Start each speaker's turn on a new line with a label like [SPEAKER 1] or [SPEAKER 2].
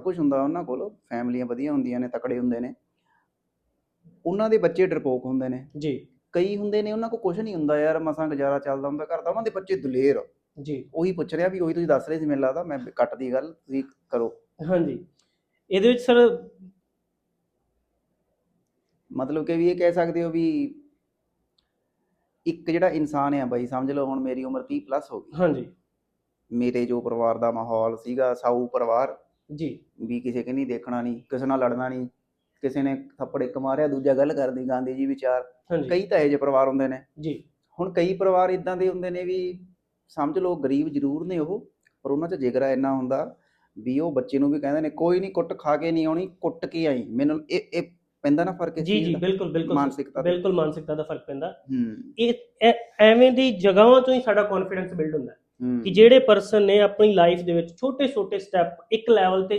[SPEAKER 1] ਕੁਝ ਹੁੰਦਾ ਉਹਨਾਂ ਕੋਲ ਫੈਮਲੀਆਂ ਵਧੀਆ ਹੁੰਦੀਆਂ ਨੇ ਤਕੜੇ ਹੁੰਦੇ ਨੇ। ਉਹਨਾਂ ਦੇ ਬੱਚੇ ਡਰਪੋਕ ਹੁੰਦੇ ਨੇ।
[SPEAKER 2] ਜੀ।
[SPEAKER 1] ਕਈ ਹੁੰਦੇ ਨੇ ਉਹਨਾਂ ਕੋਲ ਕੁਝ ਨਹੀਂ ਹੁੰਦਾ ਯਾਰ ਮਸਾਂ ਗੁਜ਼ਾਰਾ ਚੱਲਦਾ ਹੁੰਦਾ ਘਰ ਦਾ ਉਹਨਾਂ ਦੇ ਬੱਚੇ ਦਲੇਰ
[SPEAKER 2] ਜੀ।
[SPEAKER 1] ਉਹੀ ਪੁੱਛ ਰਿਹਾ ਵੀ ਉਹੀ ਤੁਸੀਂ ਦੱਸ ਰਹੇ ਸੀ ਮੈਨੂੰ ਲੱਗਦਾ ਮੈਂ ਕੱਟ ਦੀ ਗੱਲ ਤੁਸੀਂ ਕਰੋ।
[SPEAKER 2] ਹਾਂਜੀ। ਇਹਦੇ ਵਿੱਚ ਸਰ
[SPEAKER 1] ਮਤਲਬ ਕਿ ਵੀ ਇਹ ਕਹਿ ਸਕਦੇ ਹੋ ਵੀ ਇੱਕ ਜਿਹੜਾ ਇਨਸਾਨ ਆ ਬਾਈ ਸਮਝ ਲਓ ਹੁਣ ਮੇਰੀ ਉਮਰ 30 ਪਲੱਸ ਹੋ ਗਈ।
[SPEAKER 2] ਹਾਂਜੀ।
[SPEAKER 1] ਮੇਰੇ ਜੋ ਪਰਿਵਾਰ ਦਾ ਮਾਹੌਲ ਸੀਗਾ ਸਾਊ ਪਰਿਵਾਰ
[SPEAKER 2] ਜੀ।
[SPEAKER 1] ਵੀ ਕਿਸੇ ਕਿ ਨਹੀਂ ਦੇਖਣਾ ਨਹੀਂ ਕਿਸੇ ਨਾਲ ਲੜਨਾ ਨਹੀਂ ਕਿਸੇ ਨੇ ਥੱਪੜ ਇੱਕ ਮਾਰਿਆ ਦੂਜਾ ਗੱਲ ਕਰਦੀ ਗਾਂਧੀ ਜੀ ਵਿਚਾਰ।
[SPEAKER 2] ਹਾਂਜੀ।
[SPEAKER 1] ਕਈ ਤਾਂ ਇਹੋ ਜਿਹੇ ਪਰਿਵਾਰ ਹੁੰਦੇ ਨੇ।
[SPEAKER 2] ਜੀ।
[SPEAKER 1] ਹੁਣ ਕਈ ਪਰਿਵਾਰ ਇਦਾਂ ਦੇ ਹੁੰਦੇ ਨੇ ਵੀ ਸਮਝ ਲਓ ਗਰੀਬ ਜ਼ਰੂਰ ਨੇ ਉਹ ਪਰ ਉਹਨਾਂ 'ਚ ਜਿਗਰਾ ਇੰਨਾ ਹੁੰਦਾ ਵੀ ਉਹ ਬੱਚੇ ਨੂੰ ਵੀ ਕਹਿੰਦੇ ਨੇ ਕੋਈ ਨਹੀਂ ਕੁੱਟ ਖਾ ਕੇ ਨਹੀਂ ਆਉਣੀ ਕੁੱਟ ਕੇ ਆਈ। ਮੈਨੂੰ ਇਹ ਇਹ ਪੈਂਦਾ ਨਾ ਫ਼ਰਕ ਇਸ
[SPEAKER 2] ਜੀ
[SPEAKER 1] ਚੀਜ਼
[SPEAKER 2] ਜੀ
[SPEAKER 1] ਦਾ?
[SPEAKER 2] ਬਿਲਕੁਲ ਬਿਲਕੁਲ।
[SPEAKER 1] ਮਾਨਸਿਕਤਾ ਤੇ।
[SPEAKER 2] ਬਿਲਕੁਲ ਮਾਨਸਿਕਤਾ ਦਾ ਫ਼ਰਕ ਪੈਂਦਾ।
[SPEAKER 1] ਹੂੰ।
[SPEAKER 2] ਇਹ ਐ- ਐਵੇਂ ਦੀ ਜਗ੍ਹਾਵਾਂ ਤੋਂ ਹੀ ਸਾਡਾ ਕੌਨਫੀਡੈਂਸ ਬਿਲਡ ਹੁੰਦਾ। ਹੈ ਕਿ ਜਿਹੜੇ ਪਰਸਨ ਨੇ ਆਪਣੀ ਲਾਈਫ ਦੇ ਵਿੱਚ ਛੋਟੇ ਛੋਟੇ ਸਟੈਪ ਇੱਕ ਲੈਵਲ ਤੇ